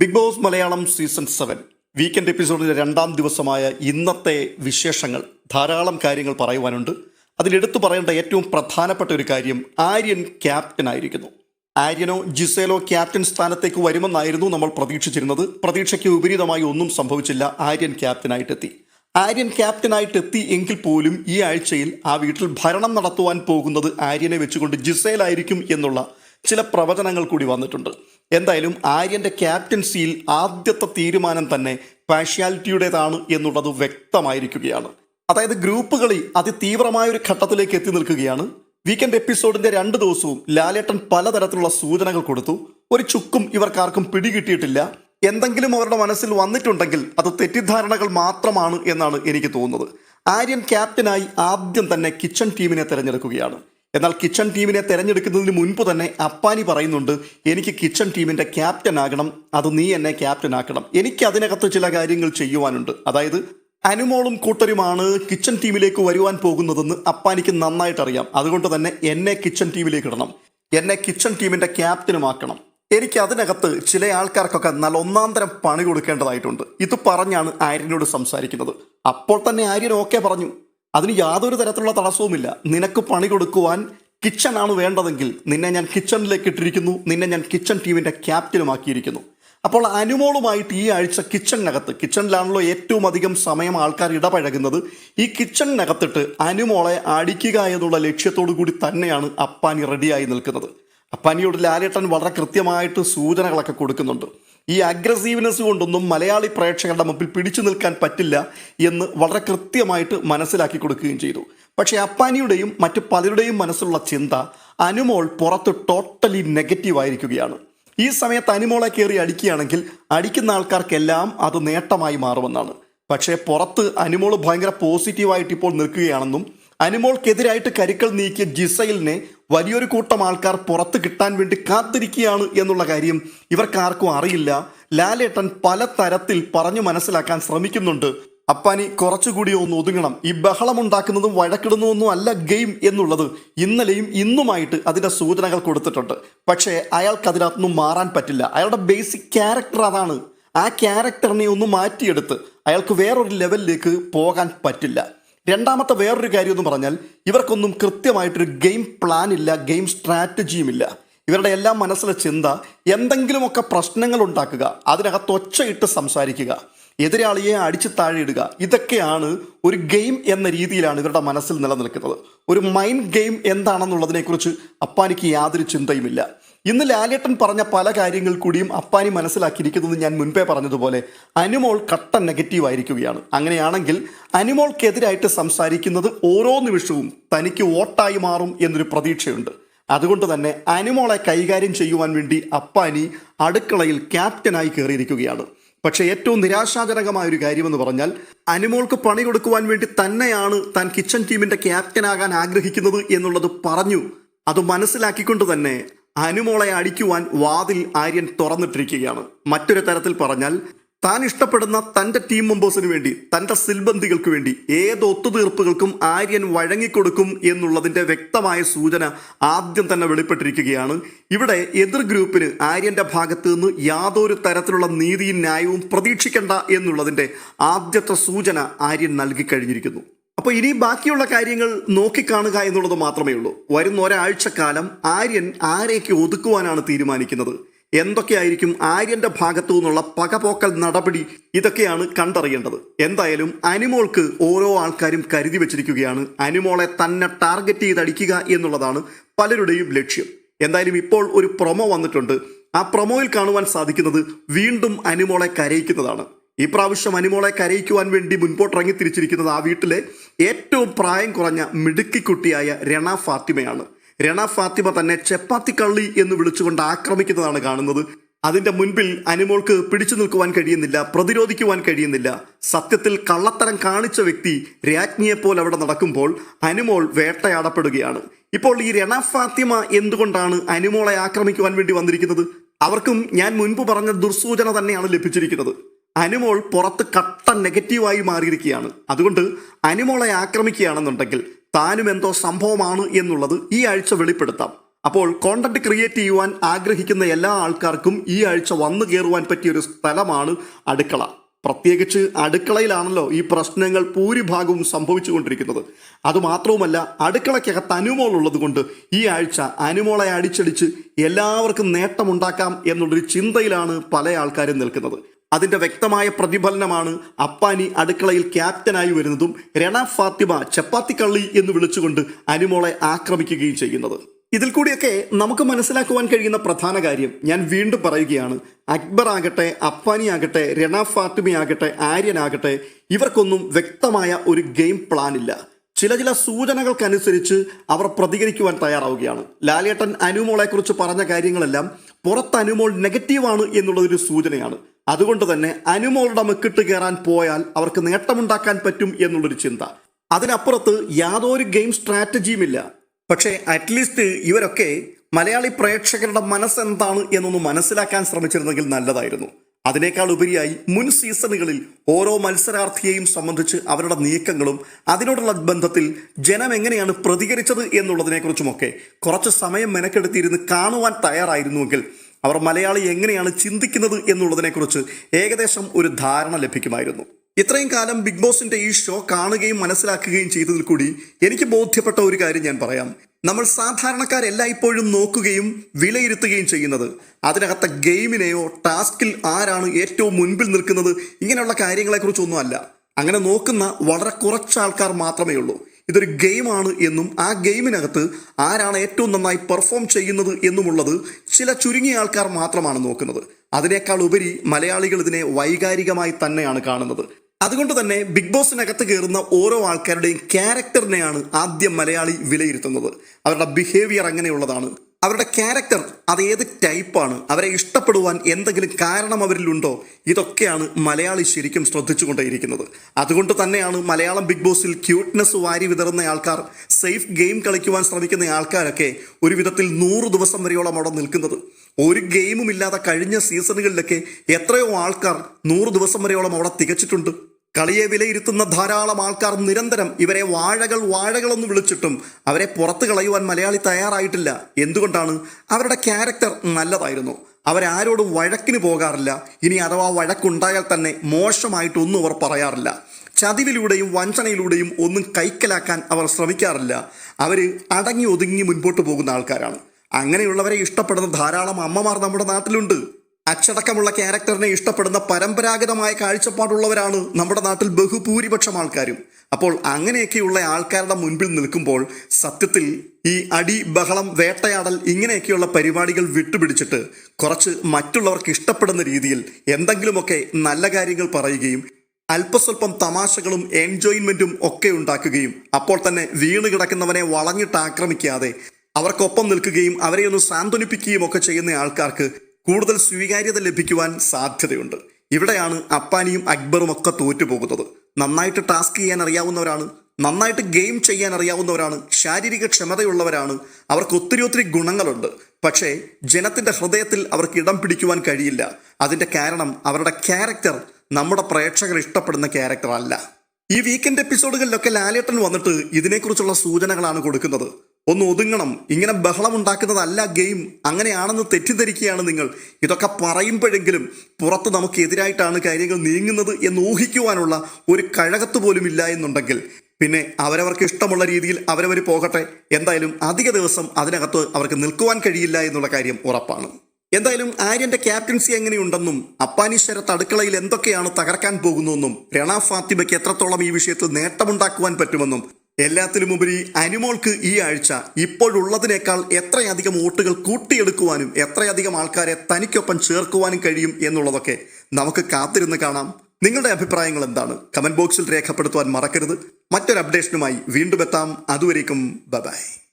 Big Boss Malayalam season seven weekend എപ്പിസോഡിന്റെ രണ്ടാം ദിവസമായ ഇന്നത്തെ വിശേഷങ്ങൾ ധാരാളം കാര്യങ്ങൾ പറയുവാനുണ്ട്. അതിലെടുത്തു പറയേണ്ട ഏറ്റവും പ്രധാനപ്പെട്ട ഒരു കാര്യം ആര്യൻ ക്യാപ്റ്റൻ ആയിരിക്കുന്നു. ആര്യനോ ജിസേലോ ക്യാപ്റ്റൻ സ്ഥാനത്തേക്ക് വരുമെന്നായിരുന്നു നമ്മൾ പ്രതീക്ഷിച്ചിരുന്നത്. പ്രതീക്ഷയ്ക്ക് വിപരീതമായി ഒന്നും സംഭവിച്ചില്ല. ആര്യൻ ക്യാപ്റ്റനായിട്ടെത്തി. ആര്യൻ ക്യാപ്റ്റനായിട്ട് എത്തി എങ്കിൽ പോലും ഈ ആഴ്ചയിൽ ആ വീട്ടിൽ ഭരണം നടത്തുവാൻ പോകുന്നത് ആര്യനെ വെച്ചുകൊണ്ട് ജിസേലായിരിക്കും എന്നുള്ള ചില പ്രവചനങ്ങൾ കൂടി വന്നിട്ടുണ്ട്. എന്തായാലും ആര്യന്റെ ക്യാപ്റ്റൻസിയിൽ ആദ്യത്തെ തീരുമാനം തന്നെ പാഷ്യാലിറ്റിയുടേതാണ് എന്നുള്ളത് വ്യക്തമായിരിക്കുകയാണ്. അതായത് ഗ്രൂപ്പ് കളി അതിതീവ്രമായ ഒരു ഘട്ടത്തിലേക്ക് എത്തി നിൽക്കുകയാണ്. വീക്കെൻഡ് എപ്പിസോഡിന്റെ രണ്ട് ദിവസവും ലാലേട്ടൻ പലതരത്തിലുള്ള സൂചനകൾ കൊടുത്തു. ഒരു ചുക്കും ഇവർക്കാർക്കും പിടികിട്ടിയിട്ടില്ല. എന്തെങ്കിലും അവരുടെ മനസ്സിൽ വന്നിട്ടുണ്ടെങ്കിൽ അത് തെറ്റിദ്ധാരണകൾ മാത്രമാണ് എന്നാണ് എനിക്ക് തോന്നുന്നത്. ആര്യൻ ക്യാപ്റ്റനായി ആദ്യം തന്നെ കിച്ചൺ ടീമിനെ തിരഞ്ഞെടുക്കുകയാണ്. എന്നാൽ കിച്ചൺ ടീമിനെ തെരഞ്ഞെടുക്കുന്നതിന് മുൻപ് തന്നെ അപ്പാനി പറയുന്നുണ്ട് എനിക്ക് കിച്ചൺ ടീമിന്റെ ക്യാപ്റ്റൻ ആകണം അത് നീ എന്നെ ക്യാപ്റ്റൻ ആക്കണം. എനിക്ക് അതിനകത്ത് ചില കാര്യങ്ങൾ ചെയ്യുവാനുണ്ട്. അതായത് അനുമോളും കൂട്ടരുമാണ് കിച്ചൺ ടീമിലേക്ക് വരുവാൻ പോകുന്നതെന്ന് അപ്പാനിക്ക് നന്നായിട്ട് അറിയാം അതുകൊണ്ട് തന്നെ എന്നെ കിച്ചൺ ടീമിലേക്ക് ഇടണം. എന്നെ കിച്ചൺ ടീമിന്റെ ക്യാപ്റ്റനുമാക്കണം. എനിക്ക് അതിനകത്ത് ചില ആൾക്കാർക്കൊക്കെ നല്ല ഒന്നാം തരം പണി കൊടുക്കേണ്ടതായിട്ടുണ്ട്. ഇത് പറഞ്ഞാണ് ആര്യനോട് സംസാരിക്കുന്നത്. അപ്പോൾ തന്നെ ആര്യൻ ഓക്കെ പറഞ്ഞു. അതിന് യാതൊരു തരത്തിലുള്ള തടസ്സവുമില്ല. നിനക്ക് പണി കൊടുക്കുവാൻ കിച്ചൺ ആണ് വേണ്ടതെങ്കിൽ നിന്നെ ഞാൻ കിച്ചണിലേക്ക് ഇട്ടിരിക്കുന്നു. നിന്നെ ഞാൻ കിച്ചൺ ടീമിന്റെ ക്യാപ്റ്റനുമാക്കിയിരിക്കുന്നു. അപ്പോൾ അനുമോളുമായിട്ട് ഈ ആഴ്ച കിച്ചണിനകത്ത് കിച്ചണിലാണല്ലോ ഏറ്റവും അധികം സമയം ആൾക്കാർ ഇടപഴകുന്നത്. ഈ കിച്ചണിനകത്തിട്ട് അനുമോളെ അടിക്കുക എന്നുള്ള ലക്ഷ്യത്തോടു കൂടി തന്നെയാണ് അപ്പാനി റെഡിയായി നിൽക്കുന്നത്. അപ്പാനിയോട് ലാലേട്ടൻ വളരെ കൃത്യമായിട്ട് സൂചനകളൊക്കെ കൊടുക്കുന്നുണ്ട്. ഈ അഗ്രസീവ്നെസ് കൊണ്ടൊന്നും മലയാളി പ്രേക്ഷകരുടെ മുമ്പിൽ പിടിച്ചു നിൽക്കാൻ പറ്റില്ല എന്ന് വളരെ കൃത്യമായിട്ട് മനസ്സിലാക്കി കൊടുക്കുകയും ചെയ്തു. പക്ഷേ അപ്പാനിയുടെയും മറ്റ് പലരുടെയും മനസ്സിലുള്ള ചിന്ത അനുമോൾ പുറത്ത് ടോട്ടലി നെഗറ്റീവ് ആയിരിക്കുകയാണ്. ഈ സമയത്ത് അനുമോളെ കയറി അടിക്കുകയാണെങ്കിൽ അടിക്കുന്ന ആൾക്കാർക്കെല്ലാം അത് നേട്ടമായി മാറുമെന്നാണ്. പക്ഷേ പുറത്ത് അനുമോൾ ഭയങ്കര പോസിറ്റീവായിട്ട് ഇപ്പോൾ നിൽക്കുകയാണെന്നും അനുമോൾക്കെതിരായിട്ട് കരുക്കൾ നീക്കിയ ജിസൈലിനെ വലിയൊരു കൂട്ടം ആൾക്കാർ പുറത്ത് കിട്ടാൻ വേണ്ടി കാത്തിരിക്കുകയാണ് എന്നുള്ള കാര്യം ഇവർക്കാർക്കും അറിയില്ല. ലാലേട്ടൻ പല തരത്തിൽ പറഞ്ഞു മനസ്സിലാക്കാൻ ശ്രമിക്കുന്നുണ്ട്. അപ്പാനി കുറച്ചുകൂടി ഒന്ന് ഒതുങ്ങണം. ഈ ബഹളമുണ്ടാക്കുന്നതും വഴക്കിടുന്നതൊന്നും അല്ല ഗെയിം എന്നുള്ളത് ഇന്നലെയും ഇന്നുമായിട്ട് അതിന്റെ സൂചനകൾ കൊടുത്തിട്ടുണ്ട്. പക്ഷേ അയാൾക്ക് അതിനകത്തൊന്നും മാറാൻ പറ്റില്ല. അയാളുടെ ബേസിക് ക്യാരക്ടർ അതാണ്. ആ ക്യാരക്ടറിനെ ഒന്ന് മാറ്റിയെടുത്ത് അയാൾക്ക് വേറൊരു ലെവലിലേക്ക് പോകാൻ പറ്റില്ല. രണ്ടാമത്തെ വേറൊരു കാര്യം എന്ന് പറഞ്ഞാൽ ഇവർക്കൊന്നും കൃത്യമായിട്ടൊരു ഗെയിം പ്ലാൻ ഇല്ല ഗെയിം സ്ട്രാറ്റജിയും ഇല്ല. ഇവരുടെ എല്ലാം മനസ്സിലെ ചിന്ത എന്തെങ്കിലുമൊക്കെ പ്രശ്നങ്ങൾ ഉണ്ടാക്കുക അതിനകത്ത് ഒച്ചയിട്ട് സംസാരിക്കുക. എതിരാളിയെ അടിച്ച് താഴെ ഇടുക. ഇതൊക്കെയാണ് ഒരു ഗെയിം എന്ന രീതിയിലാണ് ഇവരുടെ മനസ്സിൽ നിലനിൽക്കുന്നത്. ഒരു മൈൻഡ് ഗെയിം എന്താണെന്നുള്ളതിനെക്കുറിച്ച് അപ്പാനിക്ക് യാതൊരു ചിന്തയുമില്ല. ഇന്ന് ലാലേട്ടൻ പറഞ്ഞ പല കാര്യങ്ങൾ കൂടിയും അപ്പാനി മനസ്സിലാക്കിയിരിക്കുന്നത് ഞാൻ മുൻപേ പറഞ്ഞതുപോലെ അനുമോൾ കട്ട നെഗറ്റീവ് ആയിരിക്കുകയാണ്. അങ്ങനെയാണെങ്കിൽ അനുമോൾക്കെതിരായിട്ട് സംസാരിക്കുന്നത് ഓരോ നിമിഷവും തനിക്ക് വോട്ടായി മാറും എന്നൊരു പ്രതീക്ഷയുണ്ട്. അതുകൊണ്ട് തന്നെ അനുമോളെ കൈകാര്യം ചെയ്യുവാൻ വേണ്ടി അപ്പാനി അടുക്കളയിൽ ക്യാപ്റ്റനായി കയറിയിരിക്കുകയാണ്. പക്ഷേ ഏറ്റവും നിരാശാജനകമായ ഒരു കാര്യമെന്ന് പറഞ്ഞാൽ അനുമോൾക്ക് പണി കൊടുക്കുവാൻ വേണ്ടി തന്നെയാണ് താൻ കിച്ചൺ ടീമിന്റെ ക്യാപ്റ്റനാകാൻ ആഗ്രഹിക്കുന്നത് എന്നുള്ളത് പറഞ്ഞു. അത് മനസ്സിലാക്കിക്കൊണ്ട് തന്നെ അനുമോളെ അടിക്കുവാൻ വാതിൽ ആര്യൻ തുറന്നിട്ടിരിക്കുകയാണ്. മറ്റൊരു തരത്തിൽ പറഞ്ഞാൽ താൻ ഇഷ്ടപ്പെടുന്ന തന്റെ ടീം മെമ്പേഴ്സിന് വേണ്ടി തന്റെ സിൽബന്ധികൾക്ക് വേണ്ടി ഏത് ഒത്തുതീർപ്പുകൾക്കും ആര്യൻ വഴങ്ങിക്കൊടുക്കും എന്നുള്ളതിന്റെ വ്യക്തമായ സൂചന ആദ്യം തന്നെ വെളിപ്പെട്ടിരിക്കുകയാണ്. ഇവിടെ എതിർ ഗ്രൂപ്പിന് ആര്യന്റെ ഭാഗത്ത് നിന്ന് യാതൊരു തരത്തിലുള്ള നീതിയും ന്യായവും പ്രതീക്ഷിക്കേണ്ട എന്നുള്ളതിന്റെ ആദ്യത്തെ സൂചന ആര്യൻ നൽകി കഴിഞ്ഞിരിക്കുന്നു. അപ്പോൾ ഇനി ബാക്കിയുള്ള കാര്യങ്ങൾ നോക്കിക്കാണുക എന്നുള്ളത് മാത്രമേ ഉള്ളൂ. വരുന്ന ഒരാഴ്ചക്കാലം ആര്യൻ ആരെയൊക്കെ ഒതുക്കുവാനാണ് തീരുമാനിക്കുന്നത്? എന്തൊക്കെയായിരിക്കും ആര്യന്റെ ഭാഗത്തു നിന്നുള്ള പകപോക്കൽ നടപടി ഇതൊക്കെയാണ് കണ്ടറിയേണ്ടത്. എന്തായാലും അനിമോൾക്ക് ഓരോ ആൾക്കാരും കരുതി വെച്ചിരിക്കുകയാണ്. അനിമോളെ തന്നെ ടാർഗറ്റ് ചെയ്ത് അടിക്കുക എന്നുള്ളതാണ് പലരുടെയും ലക്ഷ്യം. എന്തായാലും ഇപ്പോൾ ഒരു പ്രൊമോ വന്നിട്ടുണ്ട്. ആ പ്രൊമോയിൽ കാണുവാൻ സാധിക്കുന്നത് വീണ്ടും അനിമോളെ കരയിക്കുന്നതാണ്. ഈ പ്രാവശ്യം അനിമോളെ കരയിക്കുവാൻ വേണ്ടി മുൻപോട്ടിറങ്ങി തിരിച്ചിരിക്കുന്നത് ആ വീട്ടിലെ ഏറ്റവും പ്രായം കുറഞ്ഞ മിടുക്കിക്കുട്ടിയായ രണ ഫാത്തിമയാണ്. രണ ഫാത്തിമ തന്നെ ചപ്പാത്തി കള്ളി എന്ന് വിളിച്ചുകൊണ്ട് ആക്രമിക്കുന്നതാണ് കാണുന്നത്. അതിന്റെ മുൻപിൽ അനിമോൾക്ക് പിടിച്ചു നിൽക്കുവാൻ കഴിയുന്നില്ല പ്രതിരോധിക്കുവാൻ കഴിയുന്നില്ല. സത്യത്തിൽ കള്ളത്തരം കാണിച്ച വ്യക്തി രാജ്ഞിയെപ്പോലെ അവിടെ നടക്കുമ്പോൾ അനിമോൾ വേട്ടയാടപ്പെടുകയാണ്. ഇപ്പോൾ ഈ രണ ഫാത്തിമ എന്തുകൊണ്ടാണ് അനിമോളെ ആക്രമിക്കുവാൻ വേണ്ടി വന്നിരിക്കുന്നത്? അവർക്കും ഞാൻ മുൻപ് പറഞ്ഞ ദുർസൂചന തന്നെയാണ് ലഭിച്ചിരിക്കുന്നത്. അനിമോൾ പുറത്ത് കട്ട നെഗറ്റീവായി മാറിയിരിക്കുകയാണ്. അതുകൊണ്ട് അനിമോളെ ആക്രമിക്കുകയാണെന്നുണ്ടെങ്കിൽ താനും എന്തോ സംഭവമാണ് എന്നുള്ളത് ഈ ആഴ്ച വെളിപ്പെടുത്താം. അപ്പോൾ കോണ്ടന്റ് ക്രിയേറ്റ് ചെയ്യുവാൻ ആഗ്രഹിക്കുന്ന എല്ലാ ആൾക്കാർക്കും ഈ ആഴ്ച വന്നു കയറുവാൻ പറ്റിയ ഒരു സ്ഥലമാണ് അടുക്കള. പ്രത്യേകിച്ച് അടുക്കളയിലാണല്ലോ ഈ പ്രശ്നങ്ങൾ ഭൂരിഭാഗവും സംഭവിച്ചുകൊണ്ടിരിക്കുന്നത്. അതുമാത്രവുമല്ല അടുക്കളയ്ക്കകത്ത് അനുമോൾ ഉള്ളത് കൊണ്ട് ഈ ആഴ്ച അനുമോളെ അടിച്ചടിച്ച് എല്ലാവർക്കും നേട്ടമുണ്ടാക്കാം എന്നുള്ളൊരു ചിന്തയിലാണ് പല ആൾക്കാരും നിൽക്കുന്നത്. അതിന്റെ വ്യക്തമായ പ്രതിഫലനമാണ് അപ്പാനി അടുക്കളയിൽ ക്യാപ്റ്റനായി വരുന്നതും രണ ഫാത്തിമ ചപ്പാത്തിക്കള്ളി എന്ന് വിളിച്ചുകൊണ്ട് അനിമോളെ ആക്രമിക്കുകയും ചെയ്യുന്നത്. ഇതിൽ കൂടിയൊക്കെ നമുക്ക് മനസ്സിലാക്കുവാൻ കഴിയുന്ന പ്രധാന കാര്യം ഞാൻ വീണ്ടും പറയുകയാണ്. അക്ബർ ആകട്ടെ അപ്പാനി ആകട്ടെ രണ ഫാത്തിമയാകട്ടെ ആര്യനാകട്ടെ ഇവർക്കൊന്നും വ്യക്തമായ ഒരു ഗെയിം പ്ലാൻ ഇല്ല. ചില ചില സൂചനകൾക്കനുസരിച്ച് അവർ പ്രതികരിക്കുവാൻ തയ്യാറാവുകയാണ്. ലാലേട്ടൻ അനുമോളെക്കുറിച്ച് പറഞ്ഞ കാര്യങ്ങളെല്ലാം പുറത്ത് അനുമോൾ നെഗറ്റീവാണ് എന്നുള്ളതൊരു സൂചനയാണ്. അതുകൊണ്ട് തന്നെ അനുമോളുടെ മെക്കിട്ട് കയറാൻ പോയാൽ അവർക്ക് നേട്ടമുണ്ടാക്കാൻ പറ്റും എന്നുള്ളൊരു ചിന്ത. അതിനപ്പുറത്ത് യാതൊരു ഗെയിം സ്ട്രാറ്റജിയും ഇല്ല പക്ഷേ അറ്റ്ലീസ്റ്റ് ഇവരൊക്കെ മലയാളി പ്രേക്ഷകരുടെ മനസ്സെന്താണ് എന്നൊന്ന് മനസ്സിലാക്കാൻ ശ്രമിച്ചിരുന്നെങ്കിൽ നല്ലതായിരുന്നു. അതിനേക്കാൾ ഉപരിയായി മുൻ സീസണുകളിൽ ഓരോ മത്സരാർത്ഥിയെയും സംബന്ധിച്ച് അവരുടെ നീക്കങ്ങളും അതിനോടുള്ള ബന്ധത്തിൽ ജനം എങ്ങനെയാണ് പ്രതികരിച്ചത് എന്നുള്ളതിനെക്കുറിച്ചുമൊക്കെ കുറച്ച് സമയം മെനക്കെടുത്തിയിരുന്ന് കാണുവാൻ തയ്യാറായിരുന്നുവെങ്കിൽ അവർ മലയാളി എങ്ങനെയാണ് ചിന്തിക്കുന്നത് എന്നുള്ളതിനെക്കുറിച്ച് ഏകദേശം ഒരു ധാരണ ലഭിക്കുമായിരുന്നു. ഇത്രയും കാലം ബിഗ് ബോസിന്റെ ഈ ഷോ കാണുകയും മനസ്സിലാക്കുകയും ചെയ്തതിൽ കൂടി എനിക്ക് ബോധ്യപ്പെട്ട ഒരു കാര്യം ഞാൻ പറയാം. നമ്മൾ സാധാരണക്കാരെല്ലായ്പ്പോഴും നോക്കുകയും വിലയിരുത്തുകയും ചെയ്യുന്നത് അതിനകത്തെ ഗെയിമിനെയോ ടാസ്കിൽ ആരാണ് ഏറ്റവും മുൻപിൽ നിൽക്കുന്നത് ഇങ്ങനെയുള്ള കാര്യങ്ങളെക്കുറിച്ചൊന്നും അല്ല അങ്ങനെ നോക്കുന്ന വളരെ കുറച്ച് ആൾക്കാർ മാത്രമേ ഉള്ളൂ ഇതൊരു ഗെയിമാണ് എന്നും ആ ഗെയിമിനകത്ത് ആരാണ് ഏറ്റവും നന്നായി പെർഫോം ചെയ്യുന്നത് എന്നുമുള്ളത് ചില ചുരുങ്ങിയ ആൾക്കാർ മാത്രമാണ് നോക്കുന്നത്. അതിനേക്കാൾ ഉപരി മലയാളികൾ ഇതിനെ വൈകാരികമായി തന്നെയാണ് കാണുന്നത്. അതുകൊണ്ട് തന്നെ ബിഗ് ബോസിനകത്ത് കയറുന്ന ഓരോ ആൾക്കാരുടെയും ക്യാരക്ടറിനെയാണ് ആദ്യം മലയാളി വിലയിരുത്തുന്നത്. അവരുടെ ബിഹേവിയർ അങ്ങനെയുള്ളതാണ്. അവരുടെ ക്യാരക്ടർ അത് ഏത് ടൈപ്പാണ് അവരെ ഇഷ്ടപ്പെടുവാൻ എന്തെങ്കിലും കാരണം അവരിലുണ്ടോ? ഇതൊക്കെയാണ് മലയാളി ശരിക്കും ശ്രദ്ധിച്ചുകൊണ്ടേയിരിക്കുന്നത്. അതുകൊണ്ട് തന്നെയാണ് മലയാളം ബിഗ് ബോസിൽ ക്യൂട്ട്നെസ് വാരി വിതറുന്ന ആൾക്കാർ സേഫ് ഗെയിം കളിക്കുവാൻ ശ്രമിക്കുന്ന ആൾക്കാരൊക്കെ ഒരു വിധത്തിൽ നൂറ് ദിവസം വരെയോളം അവിടെ നിൽക്കുന്നത്. ഒരു ഗെയിമും ഇല്ലാതെ കഴിഞ്ഞ സീസണുകളിലൊക്കെ എത്രയോ ആൾക്കാർ നൂറ് ദിവസം വരെയോളം അവിടെ തികച്ചിട്ടുണ്ട്. കളിയെ വിലയിരുത്തുന്ന ധാരാളം ആൾക്കാർ നിരന്തരം ഇവരെ വാഴകൾ വാഴകളെന്ന് വിളിച്ചിട്ടും അവരെ പുറത്തു കളയുവാൻ മലയാളി തയ്യാറായിട്ടില്ല. എന്തുകൊണ്ടാണ്? അവരുടെ ക്യാരക്ടർ നല്ലതായിരുന്നു. അവരാരോടും വഴക്കിന് പോകാറില്ല. ഇനി അഥവാ വഴക്കുണ്ടായാൽ തന്നെ മോശമായിട്ടൊന്നും അവർ പറയാറില്ല. ചതിവിലൂടെയും വഞ്ചനയിലൂടെയും ഒന്നും കൈക്കലാക്കാൻ അവർ ശ്രമിക്കാറില്ല. അവർ അടങ്ങി ഒതുങ്ങി മുൻപോട്ട് പോകുന്ന ആൾക്കാരാണ്. അങ്ങനെയുള്ളവരെ ഇഷ്ടപ്പെടുന്ന ധാരാളം അമ്മമാർ നമ്മുടെ നാട്ടിലുണ്ട്. അച്ചടക്കമുള്ള ക്യാരക്ടറിനെ ഇഷ്ടപ്പെടുന്ന പരമ്പരാഗതമായ കാഴ്ചപ്പാടുള്ളവരാണ് നമ്മുടെ നാട്ടിൽ ബഹുഭൂരിപക്ഷം ആൾക്കാരും. അപ്പോൾ അങ്ങനെയൊക്കെയുള്ള ആൾക്കാരുടെ മുൻപിൽ നിൽക്കുമ്പോൾ സത്യത്തിൽ ഈ അടി ബഹളം വേട്ടയാടൽ ഇങ്ങനെയൊക്കെയുള്ള പരിപാടികൾ വിട്ടുപിടിച്ചിട്ട് കുറച്ച് മറ്റുള്ളവർക്ക് ഇഷ്ടപ്പെടുന്ന രീതിയിൽ എന്തെങ്കിലുമൊക്കെ നല്ല കാര്യങ്ങൾ പറയുകയും അല്പസ്വല്പം തമാശകളും എൻജോയ്മെന്റും ഒക്കെ ഉണ്ടാക്കുകയും അപ്പോൾ തന്നെ വീണ് കിടക്കുന്നവനെ വളഞ്ഞിട്ട് ആക്രമിക്കാതെ അവർക്കൊപ്പം നിൽക്കുകയും അവരെ ഒന്ന് സാന്ത്വനിപ്പിക്കുകയും ഒക്കെ ചെയ്യുന്ന ആൾക്കാർക്ക് കൂടുതൽ സ്വീകാര്യത ലഭിക്കുവാൻ സാധ്യതയുണ്ട്. ഇവിടെയാണ് അപ്പാനിയും അക്ബറും ഒക്കെ തോറ്റുപോകുന്നത്. നന്നായിട്ട് ടാസ്ക് ചെയ്യാൻ അറിയാവുന്നവരാണ് നന്നായിട്ട് ഗെയിം ചെയ്യാൻ അറിയാവുന്നവരാണ് ശാരീരിക ക്ഷമതയുള്ളവരാണ് അവർക്ക് ഒത്തിരി ഒത്തിരി ഗുണങ്ങളുണ്ട്. പക്ഷേ ജനത്തിന്റെ ഹൃദയത്തിൽ അവർക്ക് ഇടം പിടിക്കുവാൻ കഴിയില്ല. അതിന്റെ കാരണം അവരുടെ ക്യാരക്ടർ നമ്മുടെ പ്രേക്ഷകർ ഇഷ്ടപ്പെടുന്ന ക്യാരക്ടർ അല്ല. ഈ വീക്കെൻഡ് എപ്പിസോഡുകളിലൊക്കെ ലാലേട്ടൻ വന്നിട്ട് ഇതിനെക്കുറിച്ചുള്ള സൂചനകളാണ് കൊടുക്കുന്നത്. ഒന്ന് ഒതുങ്ങണം. ഇങ്ങനെ ബഹളം ഉണ്ടാക്കുന്നതല്ല ഗെയിം. അങ്ങനെയാണെന്ന് തെറ്റിദ്ധരിക്കുകയാണ് നിങ്ങൾ. ഇതൊക്കെ പറയുമ്പോഴെങ്കിലും പുറത്ത് നമുക്കെതിരായിട്ടാണ് കാര്യങ്ങൾ നീങ്ങുന്നത് എന്ന് ഊഹിക്കുവാനുള്ള ഒരു കഴകത്ത് പോലും ഇല്ല എന്നുണ്ടെങ്കിൽ. പിന്നെ അവരവർക്ക് ഇഷ്ടമുള്ള രീതിയിൽ അവരവർ പോകട്ടെ. എന്തായാലും അധിക ദിവസം അതിനകത്ത് അവർക്ക് നിൽക്കുവാൻ കഴിയില്ല എന്നുള്ള കാര്യം ഉറപ്പാണ്. എന്തായാലും ആര്യന്റെ ക്യാപ്റ്റൻസി എങ്ങനെയുണ്ടെന്നും അപ്പാനി ശരത്ത് അടുക്കളയിൽ എന്തൊക്കെയാണ് തകർക്കാൻ പോകുന്നതെന്നും രണ ഫാത്തിമയ്ക്ക് എത്രത്തോളം ഈ വിഷയത്തിൽ നേട്ടമുണ്ടാക്കുവാൻ പറ്റുമെന്നും എല്ലാത്തിലുമുപരി അനിമോൾക്ക് ഈ ആഴ്ച ഇപ്പോഴുള്ളതിനേക്കാൾ എത്രയധികം വോട്ടുകൾ കൂട്ടിയെടുക്കുവാനും എത്രയധികം ആൾക്കാരെ തനിക്കൊപ്പം ചേർക്കുവാനും കഴിയും എന്നുള്ളതൊക്കെ നമുക്ക് കാത്തിരുന്ന് കാണാം. നിങ്ങളുടെ അഭിപ്രായങ്ങൾ എന്താണ്? കമന്റ് ബോക്സിൽ രേഖപ്പെടുത്തുവാൻ മറക്കരുത്. മറ്റൊരു അപ്ഡേഷനുമായി വീണ്ടും എത്താം. അതുവരേക്കും ബൈ